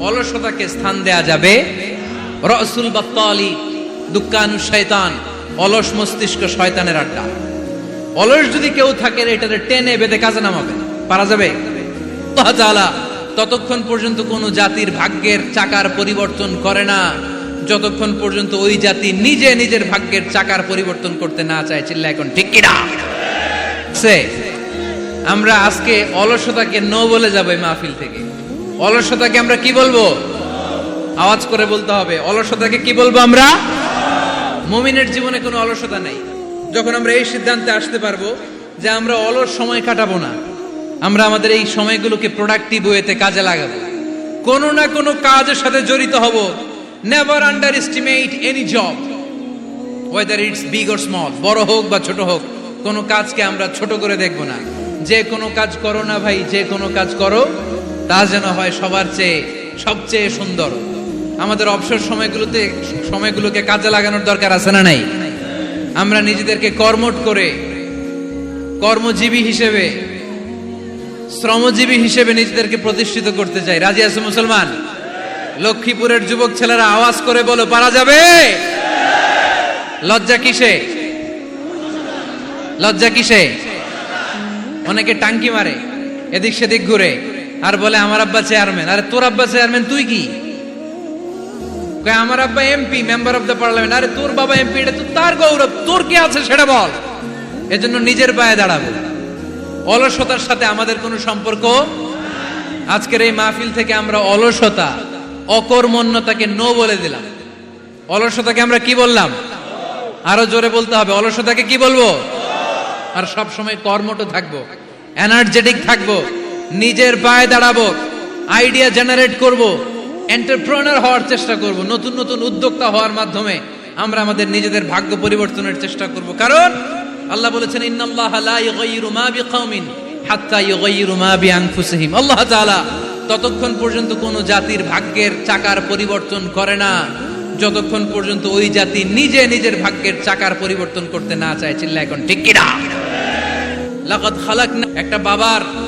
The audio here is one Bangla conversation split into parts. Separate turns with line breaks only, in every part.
অলসতাকে স্থান দেয়া যাবে। রসুল বাত্তালি দুঃখানু শয়তান, অলস মস্তিষ্ক শয়তানের আড্ডা। অলস যদি কেউ থাকে এটাতে টেনে বেঁধে কাজে নামাবে। পারা যাবে? ততক্ষণ পর্যন্ত কোন জাতির ভাগ্যের চাকার পরিবর্তন করে না। যতক্ষণ পর্যন্ত ওই জাতি নিজে নিজের ভাগ্যের চাকার পরিবর্তন করতে না চায় চিল্লা এখন ঠিক কিনা? সে, আমরা আজকে অলসতাকে নো বলে যাব মাহফিল থেকে। অলসতাকে আমরা কি বলব? আওয়াজ করে বলতে হবে, অলসতাকে কি বলব আমরা? মুমিনের জীবনে কোনো অলসতা নেই। যখন আমরা এই সিদ্ধান্তে আসতে পারব যে আমরা অলস সময় কাটাবো না, আমরা আমাদের এই সময়গুলোকে প্রোডাক্টিভ ওয়েতে কাজে লাগাবো। কোনো না কোনো কাজের সাথে জড়িত হব। Never underestimate any job whether it's big or small বড় হোক বা ছোট হোক, কোনো কাজকে আমরা ছোট করে দেখব না। যে কোনো কাজ করো না ভাই, যে কোনো কাজ করো। তা যেন হয় সবার চেয়ে, সবচেয়ে সুন্দর। আমাদের অবসর সময়গুলোতে, সময়গুলোকে কাজে লাগানোর দরকার আছে না নাই? আমরা নিজেদেরকে কর্মট করে, কর্মজীবী হিসেবে, শ্রমজীবী হিসেবে নিজেদেরকে প্রতিষ্ঠিত করতে চাই। রাজি আছে মুসলমান? লক্ষ্মীপুরের যুবক ছেলেরা আওয়াজ করে বলো, পারা যাবে? লজ্জা কিসে? লজ্জা কিসে? অনেকে টাঙ্কি মারে, এদিক সেদিক ঘুরে। আর বলে, আমার আব্বা চেয়ারম্যান আরে, তোর আব্বা চেয়ারম্যান তুই কি? আমার আব্বা MP member of the parliament আরে, তোর বাবা এমপি এটা তো তার গৌরব। তোর কি আছে সেটা বল। এজন্য নিজের পায়ে দাঁড়াবো। অলসতার সাথে আমাদের কোনো সম্পর্ক আজকের এই মাহফিল থেকে আমরা অলসতা, অকর্মণ্যতাকে নো বলে দিলাম। অলসতাকে আমরা কি বললাম? আরও জোরে বলতে হবে। অলসতাকে কি বলব? আর সব সময় কর্মঠ থাকব এনার্জেটিক থাকব। নিজের পায়ে দাঁড়াবো আইডিয়া জেনারেট করব এন্টারপ্রেনার হওয়ার চেষ্টা করব, নতুন নতুন উদ্যোক্তা হওয়ার মাধ্যমে আমরা আমাদের নিজেদের ভাগ্য পরিবর্তনের চেষ্টা করব। কারণ আল্লাহ বলেছেন, ইন্নাল্লাহ লা ইউগাইয়িরু মা বিকাউমিন হাত্তা ইউগাইয়িরু মা বিআনফুসিহিম। আল্লাহ তাআলা ততক্ষণ পর্যন্ত কোন জাতির ভাগ্যের চাকার পরিবর্তন করে না। যতক্ষণ পর্যন্ত ওই জাতি নিজে নিজের ভাগ্যের চাকার পরিবর্তন করতে না চায় চিল্লা এখন ঠিক কিনা? লাকাদ খালাকনা একটা বাবার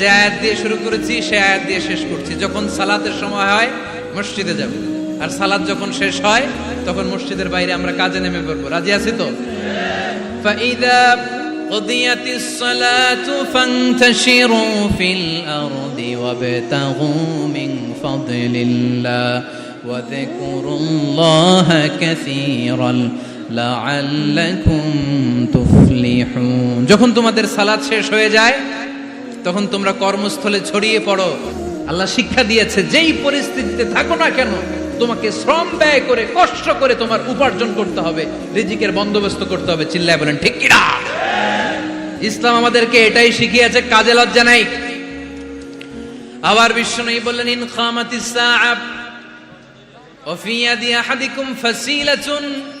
যে আয়াত দিয়ে শুরু করেছি সে আয়াত দিয়ে শেষ করছি যখন সালাতের সময় হয় মসজিদে যাব আর সালাত যখন শেষ হয় তখন মসজিদের বাইরে আমরা কাজে নেমে পড়বো রাজি আছি তো فإذا قضيت الصلاة فانتشروا في الأرض وابتغوا من فضل الله وذكروا الله كثيرا لعلكم تفلحون যখন তোমাদের সালাত শেষ হয়ে যায় তখন তোমরা কর্মস্থলে ছড়িয়ে পড়ো। আল্লাহ শিক্ষা দিয়েছে, যেই পরিস্থিতিতে থাকো না কেন, তোমাকে শ্রম ব্যয় করে, কষ্ট করে তোমার উপার্জন করতে হবে, রিজিকের বন্দোবস্ত করতে হবে। চিল্লায় বলেন, ঠিক কিনা? ইসলাম আমাদেরকে এটাই শিখিয়েছে, কাজে লজ্জা নাই। আবার বিশ্ব নেই বললেন, ইন খামাতি সাহাব অফিয়া দিয়া হাদিকুম আহাদিকুম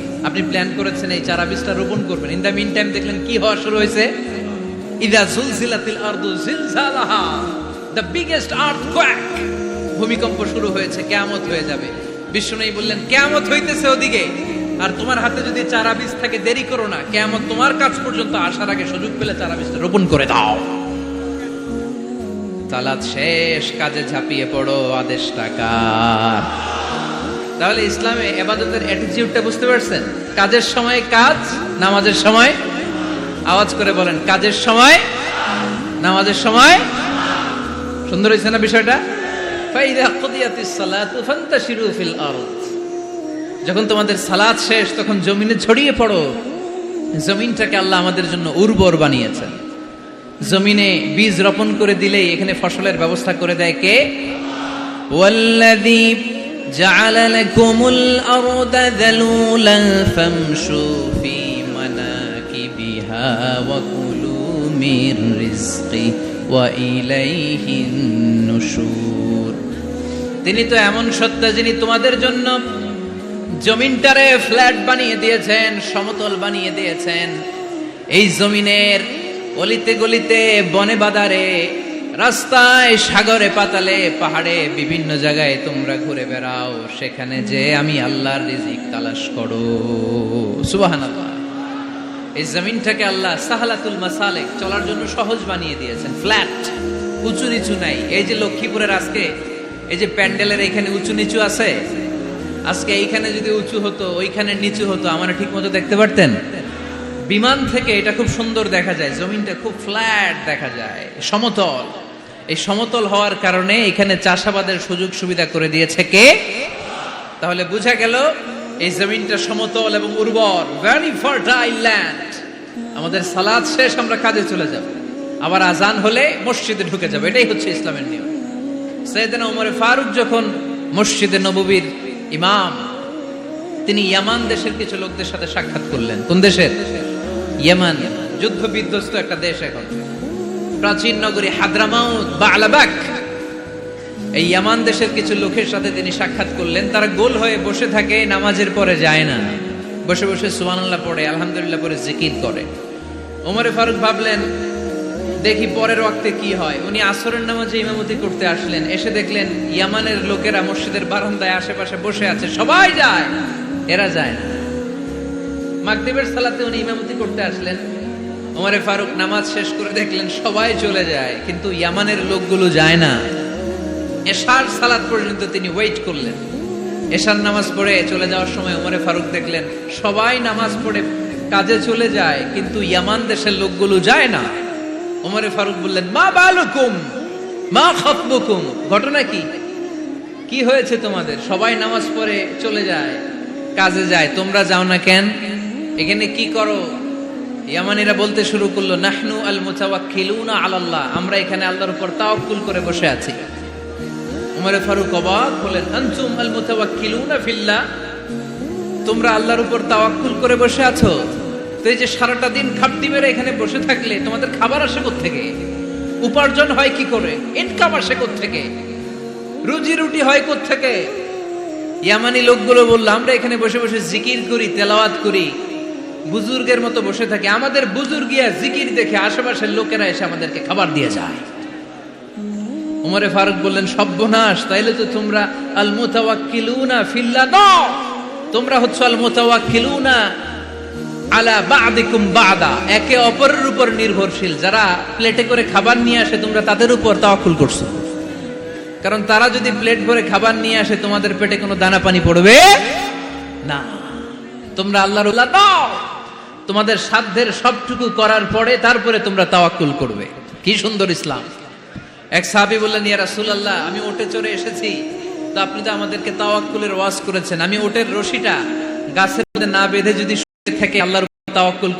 আপনি প্ল্যান করেছেন এই চারা বীজটা রোপণ করবেন। ইন দ্য মিন টাইম দেখলেন কি হওয়া শুরু হয়েছে? ইদা জুলজিলাতিল আরদু জিলজালাহা। দ্য বিগেস্ট আর্থকোয়াক ভূমিকম্প শুরু হয়েছে, কিয়ামত হয়ে যাবে। বিষ্ণুই বললেন, কিয়ামত হইতেছে ওদিকে। আর তোমার হাতে যদি চারা বীজ থাকে, দেরি করো না। কিয়ামত তোমার কাছ পর্যন্ত আসার আগে সুযোগ পেলে চারা বীজটা রোপণ করে দাও। তালাত শেষ, কাজে ঝাঁপিয়ে পড়ো, আদেশ টাকার তাহলে ইসলামে এবাদতের অ্যাটিটিউডটা বুঝতে পারছেন? কাজের সময় কাজ, নামাজের সময় আওয়াজ করে বলেন, কাজের সময়, নামাজের সময়। সুন্দর হয়েছে না বিষয়টা? যখন তোমাদের সালাদ শেষ, তখন জমিনে ছড়িয়ে পড়ো। জমিনটাকে আল্লাহ আমাদের জন্য উর্বর বানিয়েছেন। জমিনে বীজ রোপণ করে দিলেই এখানে ফসলের ব্যবস্থা করে দেয় কে? جعل لكم الأرض ذلولا فامشوا في مناكبها وكلوا من رزقه وإليه النشور তিনি তো এমন সত্তা যিনি তোমাদের জন্য জমিনটারে ফ্ল্যাট বানিয়ে দিয়েছেন সমতল বানিয়ে দিয়েছেন এই জমিনের অলিতে গলিতে বনে বাদারে রাস্তায়, সাগরে, পাতালে, পাহাড়ে, বিভিন্ন জায়গায় তোমরা ঘুরে বেড়াও। সেখানে যে আমি আল্লাহর রিজিক তালাশ করো। সুবাহান এই জমিনটাকে আল্লাহ সাহালাতুল মাসালেক চলার জন্য সহজ বানিয়ে দিয়েছেন। ফ্ল্যাট, উঁচু নিচু নাই। এই যে লক্ষ্মীপুরের আজকে, এই যে প্যান্ডেলের এখানে উঁচু নিচু আছে, আজকে এইখানে যদি উঁচু হতো, ওইখানে নিচু হতো, আমার ঠিক মতো দেখতে পারতেন? বিমান থেকে এটা খুব সুন্দর দেখা যায়। জমিনটা খুব ফ্ল্যাট দেখা যায়, সমতল। এই সমতল হওয়ার কারণে এখানে চাষাবাদের সুযোগ সুবিধা করে দিয়েছে কে? তাহলে বোঝা গেল এই জমিনটা সমতল এবং উর্বর ভেরি ফার্টাইল ল্যান্ড আমাদের সালাদ শেষ, আমরা কাজে চলে যাব। আবার আজান হলে মসজিদে ঢুকে যাবে, এটাই হচ্ছে ইসলামের নিয়ম। সৈয়দনা ওমরে ফারুক যখন মসজিদে নববীর ইমাম, তিনি ইয়ামান দেশের কিছু লোকদের সাথে সাক্ষাৎ করলেন। কোন দেশের? ইয়ামান। যুদ্ধ বিধ্বস্ত একটা দেশ এখন। প্রাচীন নগরী হাদ্রামাউত বা আলাবাক এই ইয়ামান দেশের কিছু লোকের সাথে তিনি সাক্ষাৎ করলেন। তারা গোল হয়ে বসে থাকে, নামাজের পরে যায় না। বসে বসে সুবহানাল্লাহ পড়ে, আলহামদুলিল্লাহ পরে জিকির করে। ওমরে ফারুক ভাবলেন, দেখি পরের ওয়াক্তে কি হয়? উনি আসরের নামাজে ইমামতি করতে আসলেন। এসে দেখলেন, ইয়ামানের লোকেরা মসজিদের বারান্দায় আশেপাশে বসে আছে। সবাই যায়, এরা যায় না। মাগরিবের সালাতে উনি ইমামতি করতে আসলেন। ওমরে ফারুক নামাজ শেষ করে দেখলেন সবাই চলে যায়, কিন্তু ইয়ামানের লোকগুলো যায় না। এশার সালাত পর্যন্ত তিনি ওয়েট করলেন। এশার নামাজ পড়ে চলে যাওয়ার সময় ওমরে ফারুক দেখলেন সবাই নামাজ পড়ে কাজে চলে যায়, কিন্তু ইয়ামান দেশের লোকগুলো যায় না। ওমরে ফারুক বললেন, মা বালুকুম, মা খতবুকুম। ঘটনা কি? কি হয়েছে তোমাদের? সবাই নামাজ পড়ে চলে যায়, কাজে যায়, তোমরা যাও না কেন? এখানে কি করো? ইয়ামানিরা বলতে শুরু করল, নাহনু আল মুতাওয়াক্কিলুনা আলাল্লাহ, আমরা এখানে আল্লাহর উপর তাওয়াক্কুল করে বসে আছি। উমরে ফারুক অবাক হলেন, আনতুম আল মুতাওয়াক্কিলুনা ফিল্লাহ, তোমরা আল্লাহর উপর তাওয়াক্কুল করে বসে আছো? তো এই যে সারাটা দিন খাপটি মেরে এখানে বসে থাকলে তোমাদের খাবার আসে থেকে উপার্জন হয় কি করে? ইনকাম আসে থেকে রুজি রুটি হয় থেকে ইয়ামানি লোকগুলো বলল, আমরা এখানে বসে বসে জিকির করি, তেলাওয়াত করি বুজুর্গের মতো বসে থাকি। আমাদের বুজুর্গিয়া জিকির দেখে আশেপাশের লোকেরা এসে আমাদেরকে খাবার দিয়ে যায়। উমরে ফারুক বললেন, সব্যনাশ, তাইলে তো তোমরা আল মুতাওয়াক্কিলুনা ফিল্লা ন, তোমরা হচ্ছে আল মুতাওয়াক্কিলুনা আলা বাদিকুম বাদা। একে অপরের উপর নির্ভরশীল। যারা প্লেটে করে খাবার নিয়ে আসে, তোমরা তাদের উপর তাওয়াক্কুল করছ। কারণ তারা যদি প্লেট ভরে খাবার নিয়ে আসে, তোমাদের পেটে কোনো দানা পানি পড়বে না। তোমরা আল্লাহর উল্লাহ দাও। তোমাদের সাধ্যের সবটুকু করার পরে তারপরে তোমরা তাওয়াক্কুল করবে। কি সুন্দর ইসলাম। এক সাহাবি বললেন, ইয়া রাসূলুল্লাহ, আমি ওটে চড়ে এসেছি। তো আপনি তো আমাদেরকে তাওয়াক্কুলের ওয়াজ করেছেন। আমি ওটের রশিটা গাছের মধ্যে না বেঁধে যদি থেকে আল্লাহর তাওয়াক্কুল